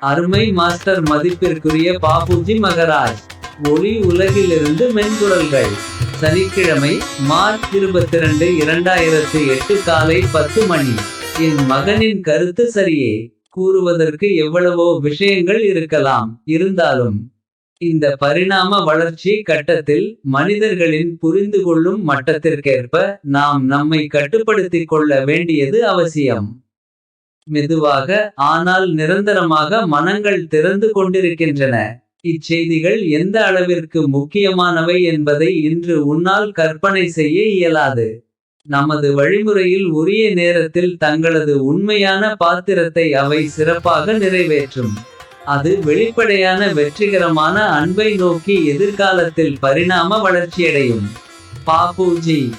அருமை மாஸ்டர் மதிப்பிற்குரிய பாபுஜி மகராஜ் ஒளி உலகிலிருந்து மென்குரல்கள் சனிக்கிழமை மார்ச் இருபத்தி ரெண்டு இரண்டாயிரத்து எட்டு காலை பத்து மணி. என் மகனின் கருத்து சரியே. கூறுவதற்கு எவ்வளவோ விஷயங்கள் இருக்கலாம். இருந்தாலும் இந்த பரிணாம வளர்ச்சி கட்டத்தில் மனிதர்களின் புரிந்து கொள்ளும் மட்டத்திற்கேற்ப நாம் நம்மை கட்டுப்படுத்திக் கொள்ள வேண்டியது அவசியம். மெதுவாக ஆனால் நிரந்தரமாக மனங்கள் திறந்து கொண்டிருக்கின்றன. இச்செய்திகள் எந்த அளவிற்கு முக்கியமானவை என்பதை இன்று உன்னால் கற்பனை செய்ய இயலாது. நமது வழிமுறையில் உரிய நேரத்தில் தங்களது உண்மையான பாத்திரத்தை அவை சிறப்பாக நிறைவேற்றும். அது வெளிப்படையான வெற்றிகரமான அன்பை நோக்கி எதிர்காலத்தில் பரிணாம வளர்ச்சியடையும். பாபுஜி